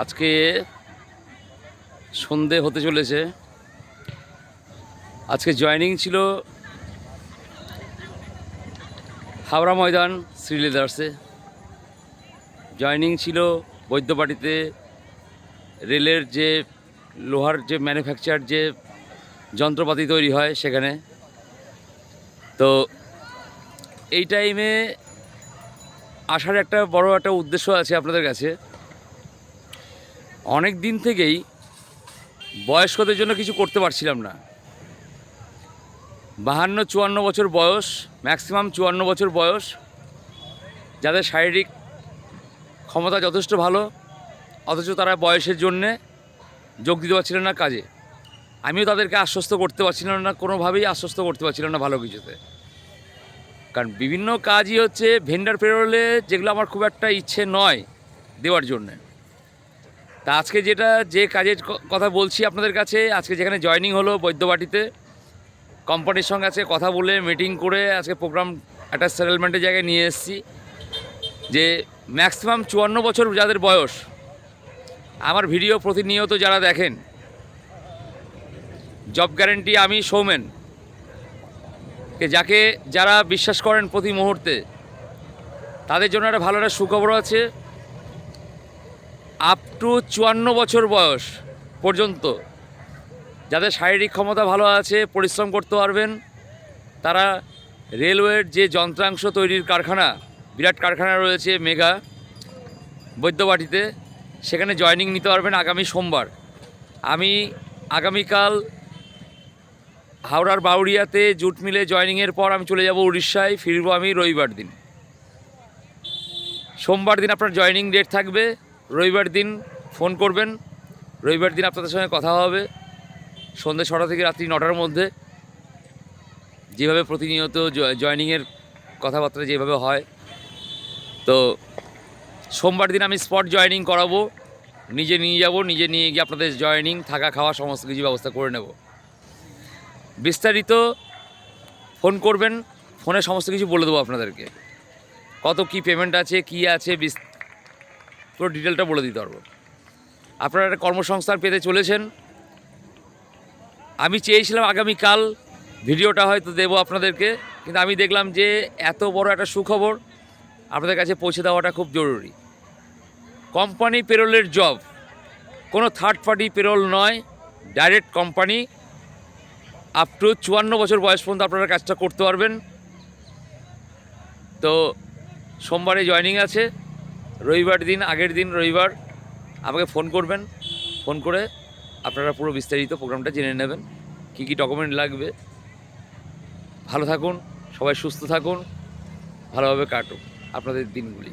আজকে সন্ধে হতে চলেছে। আজকে জয়েনিং ছিল হাওড়া ময়দান শ্রী লেদার্সে জয়েনিং ছিল বৈদ্যবাটিতে রেলের যে লোহার যে ম্যানুফ্যাকচার যে যন্ত্রপাতি তৈরি হয় সেখানে। তো এই টাইমে আসার একটা বড় একটা উদ্দেশ্য আছে আপনাদের কাছে। অনেক দিন থেকেই বয়স্কদের জন্য কিছু করতে পারছিলাম না। বাহান্ন, চুয়ান্ন বছর বয়স ম্যাক্সিমাম চুয়ান্ন বছর বয়স, যাদের শারীরিক ক্ষমতা যথেষ্ট ভালো, অথচ তারা বয়সের জন্যে যোগ দিতে পারছিলেন না কাজে। আমিও তাদেরকে আশ্বস্ত করতে পারছিলাম না, কোনোভাবেই আশ্বস্ত করতে পারছিলাম না ভালো কিছুতে। কারণ বিভিন্ন কাজই হচ্ছে ভেন্ডার পেরোলে যেগুলো আমার খুব একটা ইচ্ছে নয় দেওয়ার জন্যে। তা আজকে যেটা, যে কাজের কথা বলছি আপনাদের কাছে, আজকে যেখানে জয়নিং হলো বৈদ্যবাটিতে কোম্পানির সঙ্গে আজকে কথা বলে মিটিং করে আজকে প্রোগ্রাম একটা সেটেলমেন্টের জায়গায় নিয়ে এসেছি, যে ম্যাক্সিমাম চুয়ান্ন বছর যাদের বয়স, আমার ভিডিও প্রতিনিয়ত যারা দেখেন জব গ্যারেন্টি আমি সৌমেন যাকে যারা বিশ্বাস করেন প্রতি মুহূর্তে, তাদের জন্য একটা ভালো একটা সুখবর আছে আপ টু চুয়ান্ন বছর বয়স পর্যন্ত। যাদের শারীরিক ক্ষমতা ভালো আছে, পরিশ্রম করতে পারবেন, তারা রেলওয়ের যে যন্ত্রাংশ তৈরির কারখানা, বিরাট কারখানা রয়েছে, মেগা বৈদ্যবাটিতে, সেখানে জয়েনিং নিতে পারবেন আগামী সোমবার। আমি আগামীকাল হাওড়ার বাউরিয়াতে জুট মিলে জয়েনিংয়ের পর আমি চলে যাব উড়িষ্যায়, ফিরবো আমি রবিবার দিন। সোমবার দিন আপনার জয়েনিং ডেট থাকবে রবিবার দিন ফোন করবেন। রবিবার দিন আপনাদের সঙ্গে কথা হবে। সন্ধ্যে ছটা থেকে রাত্রি নটার মধ্যে। যেভাবে প্রতিনিয়ত জয়েনিংয়ের কথাবার্তা যেভাবে হয়। তো সোমবার দিন আমি স্পট জয়েনিং করাবো। নিজে নিয়ে যাব, নিজে নিয়ে গিয়ে আপনাদের জয়েনিং, থাকা, খাওয়া সমস্ত কিছু ব্যবস্থা করে নেব। বিস্তারিত ফোন করবেন, ফোনে সমস্ত কিছু বলে দেবো আপনাদেরকে। কত কি পেমেন্ট আছে, কি আছে পুরো ডিটেলটা বলে দিতে পারব। আপনারা একটা কর্মসংস্থান পেতে চলেছেন। আমি চেয়েছিলাম আগামীকাল ভিডিওটা হয়তো দেবো আপনাদেরকে, কিন্তু আমি দেখলাম যে এত বড় একটা সুখবর আপনাদের কাছে পৌঁছে দেওয়াটা খুব জরুরি। কোম্পানি পেরোলের জব। কোনো থার্ড পার্টি পেরোল নয় ডাইরেক্ট কোম্পানি। আপ টু চুয়ান্ন বছর বয়স পর্যন্ত আপনারা কাজটা করতে পারবেন। তো সোমবারে জয়েনিং আছে। রবিবার দিন, আগের দিন রবিবার আমাকে ফোন করবেন। ফোন করে আপনারা পুরো বিস্তারিত প্রোগ্রামটা জেনে নেবেন। কী কী ডকুমেন্ট লাগবে? ভালো থাকুন, সবাই সুস্থ থাকুন, ভালোভাবে কাটুক আপনাদের দিনগুলি।